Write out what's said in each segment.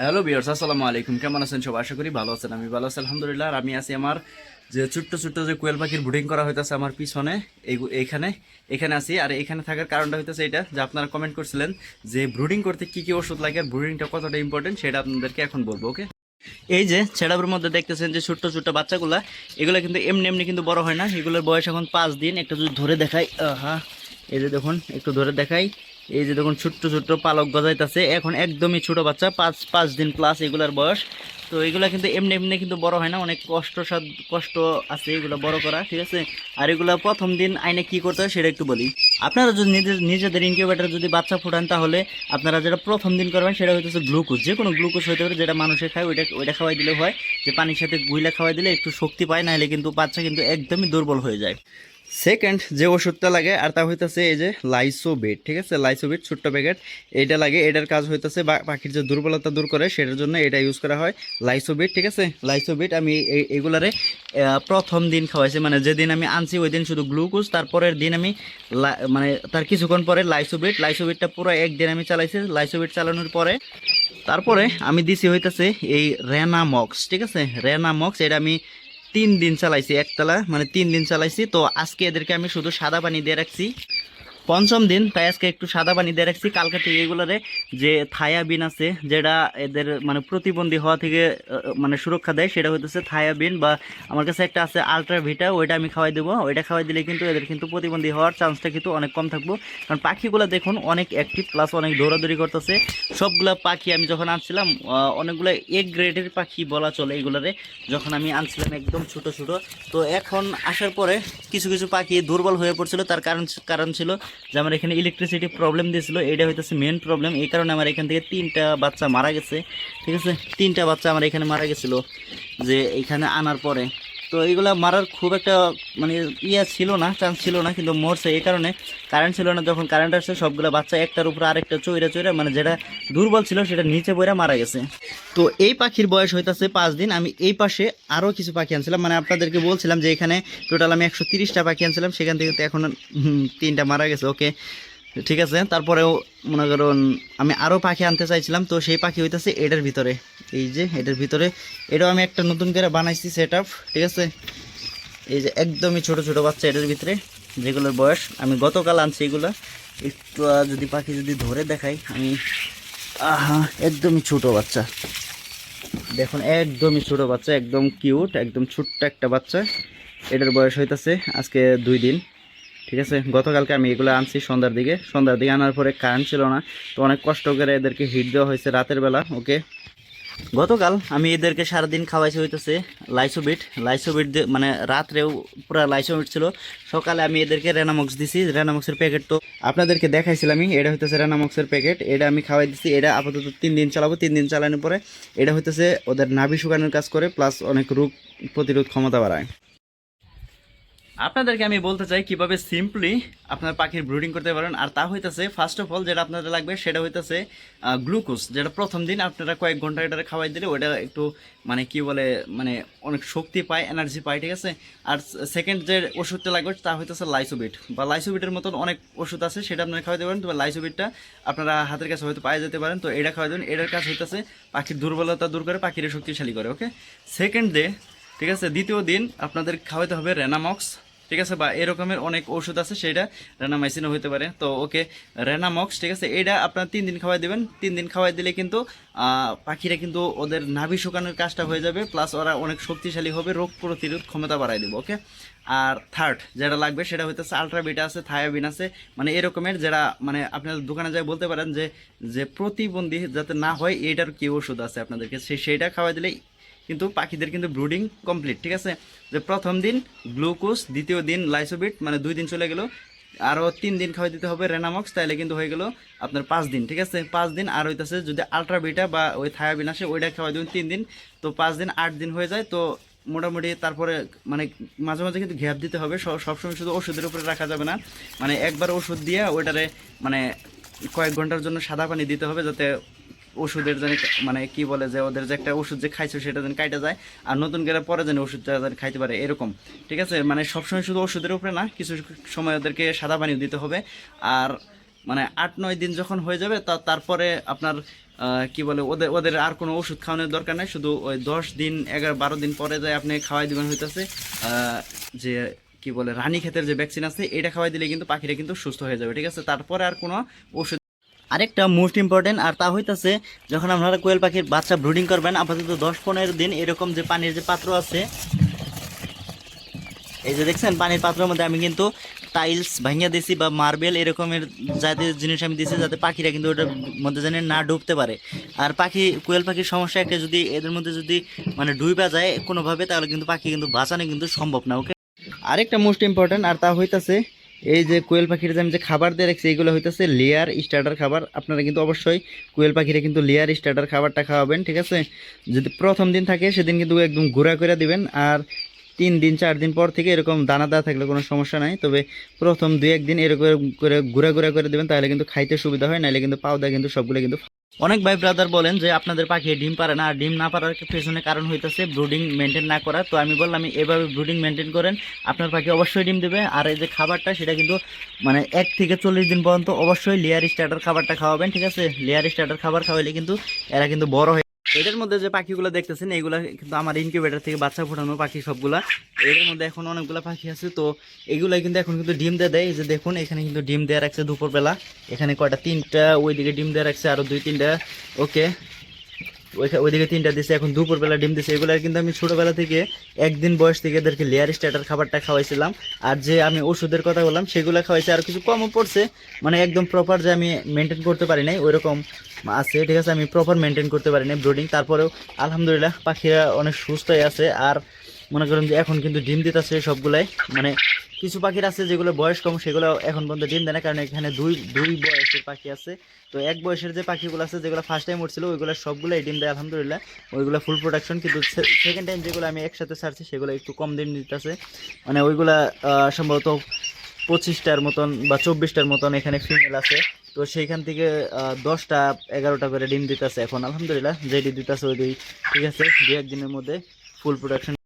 Hello বিয়ার্স আসসালামু আলাইকুম। কেমন আছেন সব আশা করি ভালো আছেন। আমি ভালো আছি, আলহামদুলিল্লাহ। আর আমি আছি আমার যে ছোট্ট ছোট্ট যে কোয়েল পাখির ব্রুডিং করা হইতেছে আমার পিছনে, এই- এইখানে, এখানে আছি। আর এখানে থাকার কারণটা হইতেছে এটা যে আপনারা কমেন্ট করছিলেন যে ব্রুডিং করতে কি কি ওষুধ লাগে আর ব্রুডিংটা কতটা ইম্পর্টেন্ট সেটা আপনাদেরকে এখন বলব ওকে এই যে ছেড়াবের মধ্যে দেখতেছেন যে ছোট্ট ছোট্ট বাচ্চাগুলা, এগুলো কিন্তু এমনি এমনি কিন্তু বড় হয় না। এগুলোর বয়স এখন পাঁচ দিন। একটু যদি ধরে দেখাই হ্যাঁ এই যে দেখুন, একটু ধরে দেখাই। এই যে দেখুন, ছোট্ট ছোট্ট পালক গজাইতেছে। এখন একদমই ছোট বাচ্চা, পাঁচ পাঁচ দিন প্লাস এগুলার বয়স। তো এগুলা কিন্তু এমনি এমনি কিন্তু বড় হয় না, অনেক কষ্ট কষ্ট আছে এগুলো বড় করা, ঠিক আছে? আর এগুলা প্রথম দিন আইনে কি করতে হয় সেটা একটু বলি। আপনারা যদি নিজের নিজেদের ইনকিউবেটার যদি বাচ্চা ফুটান তাহলে আপনারা যেটা প্রথম দিন করবেন সেটা হইতেছে গ্লুকোজ যে কোনো গ্লুকোজ হইতে পারে, যেটা মানুষে খায়, ওইটা ওইটা খাওয়াই দিলে হয়। যে পানির সাথে গুইলা খাওয়াই দিলে একটু শক্তি পায় না হলে কিন্তু বাচ্চা কিন্তু একদমই দুর্বল হয়ে যায়। সেকেন্ড যে ওষুধটা লাগে, আর তা হইতেছে এই যে লাইসোবেট ঠিক আছে? লাইসোবেট ছোট্ট প্যাকেট এটা লাগে, এটার কাজ হইতেছে বা পাখির যে দুর্বলতা দূর করে, সেটার জন্য এটা ইউজ করা হয়। লাইসোবেট ঠিক আছে? লাইসোবেট আমি এগুলারে প্রথম দিন খাওয়াইছি। মানে যেদিন আমি আনছি, ওই দিন শুধু গ্লুকোজ তারপরের দিন আমি মানে তার কিছুক্ষণ পরে লাইসোবেট লাইসোবেটটা পুরো একদিন আমি চালাইছি। লাইসোবেট চালানোর পরে, তারপরে আমি দিছি হইতেছে এই রেনামক্স ঠিক আছে? রেনামক্স এটা আমি তিন দিন চালাইছি, একতলা মানে তিন দিন চালাইছি। তো আজকে এদেরকে আমি শুধু সাদা পানি দিয়ে রাখছি। পঞ্চম দিন, তাই আজকে একটু সাদা পানি দিয়ে রাখছি। কালকে থেকে এগুলোরে যে থায়াবিন আছে, যেটা এদের মানে প্রতিবন্ধী হওয়া থেকে মানে সুরক্ষা দেয়, সেটা হইতেছে থায়াবিন বা আমার কাছে একটা আছে আলট্রা ভিটা ওইটা আমি খাওয়াই দেবো। ওইটা খাওয়াই দিলে কিন্তু এদের কিন্তু প্রতিবন্ধী হওয়ার চান্সটা কিন্তু অনেক কম থাকব। কারণ পাখিগুলো দেখুন, অনেক অ্যাক্টিভ প্লাস অনেক দৌড়াদৌড়ি করতেছে। সবগুলা পাখি আমি যখন আনছিলাম অনেকগুলো এক গ্রেডের পাখি বলা চলে এগুলারে, যখন আমি আনছিলাম একদম ছোট ছোট। তো এখন আসার পরে কিছু কিছু পাখি দুর্বল হয়ে পড়ছিল, তার কারণ কারণ ছিল যে আমার এখানে ইলেকট্রিসিটি প্রবলেম দিয়েছিল এটা হইতেছে মেন প্রবলেম এই কারণে আমার এখান থেকে তিনটা বাচ্চা মারা গেছে, ঠিক আছে? তিনটা বাচ্চা আমার এখানে মারা গেছিল, যে এখানে আনার পরে। তো এইগুলা মারার খুব একটা মানে ইয়া ছিল না চান্স ছিল না, কিন্তু মরছে এই কারণে। কারেন্ট ছিল না, যখন কারেন্ট আসছে, সবগুলো বাচ্চা একটার উপরে আরেকটা চইরা চইরা মানে যেটা দুর্বল ছিল, সেটা নিচে বইরা মারা গেছে। তো এই পাখির বয়স হইতাছে পাঁচ দিন। আমি এই পাশে আরও কিছু পাখি আনছিলাম। মানে আপনাদেরকে বলছিলাম যে এখানে টোটাল আমি একশো তিরিশটা পাখি আনছিলাম। সেখান থেকে তো এখন তিনটা মারা গেছে। ওকে ঠিক আছে, তারপরেও মনে করুন আমি আরও পাখি আনতে চাইছিলাম, তো সেই পাখি হইতেছে এটার ভিতরে। এই যে এটার ভিতরে এটাও আমি একটা নতুন করে বানাইছি সেট ঠিক আছে? এই যে একদমই ছোট ছোট বাচ্চা এটার ভিতরে, যেগুলোর বয়স। আমি গতকাল আনছি এগুলো। একটু যদি পাখি যদি ধরে দেখাই, আমি, আহা, একদমই ছোট বাচ্চা। দেখুন, একদমই ছোট বাচ্চা, একদম কিউট একদম ছোট্ট একটা বাচ্চা। এটার বয়স হইতেছে আজকে দুই দিন। ঠিক আছে? গতকালকে আমি এগুলো আনছি সন্ধ্যার দিকে। সন্ধ্যার দিকে আনার পরে কারেন্ট ছিল না, তো অনেক কষ্ট করে এদেরকে হিট দেওয়া হয়েছে রাতের বেলা ওকে গতকাল আমি এদেরকে সারাদিন খাওয়াইছি হইতেছে লাইসোবিট। লাইসোবিট মানে রাত্রেও পুরো লাইসোবিট ছিল। সকালে আমি এদেরকে রেনামক্স দিছি। রেনামক্সের প্যাকেট তো আপনাদেরকে দেখাইছিলাম আমি, এটা হইতেছে রেনামক্সের প্যাকেট এটা আমি খাওয়াই দিছি। এটা আপাতত তিন দিন চালাবো। তিন দিন চালানোর পরে এটা হইতেছে ওদের নাভি শুকানোর কাজ করে প্লাস অনেক রোগ প্রতিরোধ ক্ষমতা বাড়ায়। আপনাদেরকে আমি বলতে চাই কীভাবে সিম্পলি আপনার পাখির ব্রুডিং করতে পারেন। আর তা হইতেছে ফার্স্ট অফ অল যেটা আপনাদের লাগবে সেটা হইতেছে গ্লুকোজ যেটা প্রথম দিন আপনারা কয়েক ঘণ্টা এটা খাওয়াই দিলে ওটা একটু মানে কি বলে মানে অনেক শক্তি পায় এনার্জি পায়, ঠিক আছে? আর সেকেন্ড যে ওষুধটা লাগবে তা হইতেছে লাইসোবিট বা লাইসোবিটের মতন অনেক ওষুধ আছে, সেটা আপনারা খাওয়াই দেবেন তবে লাইসোবিটটা আপনারা হাতের কাছে হয়তো পায়ে যেতে পারেন। তো এটা খাওয়াই দেবেন এটার কাজ হইতেছে পাখির দুর্বলতা দূর করে পাখির শক্তিশালী করে ওকে সেকেন্ড ডে ঠিক আছে? দ্বিতীয় দিন আপনাদের খাওয়াতে হবে রেনামক্স ঠিক আছে? বা এরকমের অনেক ওষুধ আছে সেটা রেনামাইসিনও হতে পারে। তো ওকে রেনামক্স ঠিক আছে? এটা আপনার তিন দিন খাওয়াই দেবেন। তিন দিন খাওয়াই দিলে কিন্তু পাখিরা কিন্তু ওদের নাভি শুকানোর কাজটা হয়ে যাবে। প্লাস ওরা অনেক শক্তিশালী হবে, রোগ প্রতিরোধ ক্ষমতা বাড়াই দেবে, ওকে? আর থার্ড যেটা লাগবে, সেটা হইতেছে আলট্রাবিটা আছে থায়াবিন আছে মানে এরকমের যারা মানে আপনাদের দোকানে যাই বলতে পারেন যে যে প্রতিবন্ধী যাতে না হয় এটার কি ওষুধ আছে আপনাদেরকে? সেই সেইটা খাওয়াই দিলে কিন্তু পাখিদের কিন্তু ব্রুডিং কমপ্লিট, ঠিক আছে? যে প্রথম দিন গ্লুকোজ, দ্বিতীয় দিন লাইসোবিট মানে দুই দিন চলে গেল। আরও তিন দিন খাওয়াই দিতে হবে রেনামক্স তাহলে কিন্তু হয়ে গেল আপনার পাঁচ দিন, ঠিক আছে? পাঁচ দিন, আর হইতেছে যদি আলট্রাবিটা বা ওই থায়াবিন আসে, ওইটা খাওয়াই দেবেন তিন দিন। তো পাঁচ দিন, আট দিন হয়ে যায়, তো মোটামুটি তারপরে মানে মাঝে মাঝে কিন্তু গ্যাপ দিতে হবে। সবসময় শুধু ওষুধের উপরে রাখা যাবে না। মানে একবার ওষুধ দিয়ে ওইটারে মানে কয়েক ঘণ্টার জন্য সাদা পানি দিতে হবে যাতে ওষুধের যেন মানে কি বলে যে ওদের যে একটা ওষুধ যে খাইছে সেটা যেন কাইটা যায়, আর নতুন করে পরে যেন ওষুধটা যেন খাইতে পারে এরকম। ঠিক আছে? মানে সবসময় শুধু ওষুধের উপরে না, কিছু সময় ওদেরকে সাদা পানি দিতে হবে। আর মানে আট, নয় দিন যখন হয়ে যাবে, তা তারপরে আপনার কি বলে ওদের ওদের আর কোনো ওষুধ খাওয়ানোর দরকার নাই। শুধু ওই দশ দিন, এগারো, বারো দিন পরে যায় আপনি খাওয়াই দিবেন হইতেছে যে কি বলে রানী ক্ষেতের যে ভ্যাকসিন আছে, এটা খাওয়াই দিলে কিন্তু পাখিরা কিন্তু সুস্থ হয়ে যাবে। ঠিক আছে? তারপরে আর কোনো ওষুধ আরেকটা মোস্ট ইম্পর্টেন্ট আর তা হইতেছে, যখন আপনারা কোয়েল পাখির বাচ্চা ব্রুডিং করবেন, আপাতত দশ পনেরো দিন এরকম যে পানির যে পাত্র আছে, এই যে দেখছেন, পানির পাত্রের মধ্যে আমি কিন্তু টাইলস ভাঙিয়ে দিছি বা মার্বেল এরকমের জাতীয় জিনিস আমি দিছি যাতে পাখিরা কিন্তু ওটার মধ্যে যেন না ডুবতে পারে। আর পাখি, কোয়েল পাখির সমস্যা একটা, যদি এদের মধ্যে যদি মানে ডুইবা যায় কোনোভাবে, তাহলে কিন্তু পাখি কিন্তু বাঁচানো কিন্তু সম্ভব না ওকে আরেকটা মোস্ট ইম্পর্টেন্ট আর তা হইতাছে এই যে কোয়েল পাখির যে আমি যে খাবার দিয়ে রাখছি এইগুলো হইতেছে লেয়ার স্টার্টার খাবার। আপনারা কিন্তু অবশ্যই কোয়েল পাখিরে কিন্তু লেয়ার স্টার্টার খাবারটা খাওয়াবেন, ঠিক আছে? যদি প্রথম দিন থাকে, সেদিন কিন্তু একদম গুঁড়া করে দিবেন, আর তিন দিন, চার দিন পর থেকে এরকম দানা দানা থাকলে কোনো সমস্যা নাই। তবে প্রথম দুই, একদিন এরকম করে গুঁড়া গুঁড়া করে দেবেন, তাহলে কিন্তু খাইতে সুবিধা হয় নাহলে কিন্তু পাওদা কিন্তু সবগুলো কিন্তু অনেক ভাই ব্রাদার বলেন যে আপনাদের পাখি ডিম পারে না, আর ডিম না পারার পেছনে কারণ হইতেছে ব্রুডিং মেনটেন না করা। তো আমি বললাম এভাবে ব্রুডিং মেনটেন করেন, আপনার পাখি অবশ্যই ডিম দেবে। আর এই যে খাবারটা, সেটা কিন্তু মানে এক থেকে চল্লিশ দিন পর্যন্ত অবশ্যই লেয়ার স্টার্টার খাবারটা খাওয়াবেন, ঠিক আছে? লেয়ার স্টার্টার খাবার খাওয়াইলে কিন্তু এরা কিন্তু বড় হয়ে এটার মধ্যে যে পাখিগুলো দেখতেছেন এইগুলা কিন্তু আমার ইনকিউবেটার থেকে বাচ্চা ফোটানো পাখি সবগুলা। এটার মধ্যে এখন অনেকগুলো পাখি আছে, তো এগুলা কিন্তু এখন কিন্তু ডিম দিয়ে দেয়। এই যে দেখুন, এখানে কিন্তু ডিম দেওয়া রাখছে দুপুরবেলা। এখানে কয়টা? তিনটা, ওইদিকে ডিম দেওয়া রাখছে আরও দুই তিনটা ওকে ওইদিকে তিনটা দিছে, এখন দুপুরবেলা ডিম দিছে। এগুলো কিন্তু আমি ছোটবেলা থেকে একদিন বয়স থেকে এদেরকে লেয়ার স্টার্টার খাবারটা খাওয়াইছিলাম। আর যে আমি ওষুধের কথা বললাম, সেগুলো খাওয়াইছে। আর কিছু কমও পড়ছে। মানে একদম প্রপার যে আমি মেনটেন করতে পারি নাই, ওইরকম আছে, ঠিক আছে? আমি প্রপার মেনটেন করতে পারি নাই ব্রোডিং তারপরেও আলহামদুলিল্লাহ পাখিরা অনেক সুস্থই আছে। আর মনে করেন যে এখন কিন্তু ডিম দিতেছে সবগুলাই। মানে কিছু পাখির আছে যেগুলো বয়স কম, সেগুলো এখন পর্যন্ত ডিম দেয় না, কারণ এখানে দুই দুই বয়সের পাখি আছে। তো এক বয়সের যে পাখিগুলো আছে, যেগুলো ফার্স্ট টাইম উঠছিল, ওইগুলো সবগুলোই ডিম দেয়, আলহামদুলিল্লাহ। ওইগুলো ফুল প্রোডাকশন কিন্তু সেকেন্ড টাইম যেগুলো আমি একসাথে ছাড়ছি, সেগুলো একটু কম ডিম দিতেছে। মানে ওইগুলা সম্ভবত পঁচিশটার মতন বা চব্বিশটার মতন এখানে ফিমেল আছে। তো সেইখান থেকে দশটা, এগারোটা করে ডিম দিতেছে এখন, আলহামদুলিল্লাহ। যে ডিম দিতেছে ওই দুই ঠিক আছে দু একদিনের মধ্যে ফুল প্রোডাকশন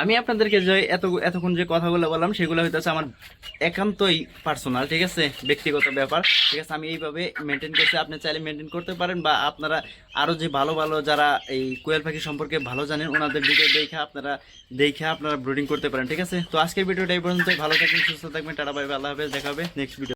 আমি আপনাদেরকে যে এত, এতক্ষণ যে কথাগুলো বললাম, সেগুলো হইতেছে আমার একান্তই পার্সোনাল ঠিক আছে? ব্যক্তিগত ব্যাপার। ঠিক আছে, আমি এইভাবে মেনটেন করছি। আপনি চাইলে মেনটেন করতে পারেন বা আপনারা আরও যে ভালো ভালো যারা এই কোয়েল পাখি সম্পর্কে ভালো জানেন, ওনাদের ভিডিও দেখে আপনারা দেখে আপনারা ব্রিডিং করতে পারেন, ঠিক আছে? তো আজকের ভিডিওটা এই পর্যন্ত ভালো থাকবেন, সুস্থ থাকবেন, টাটা বাই আল্লাহ হাফেজ, দেখা হবে নেক্সট ভিডিও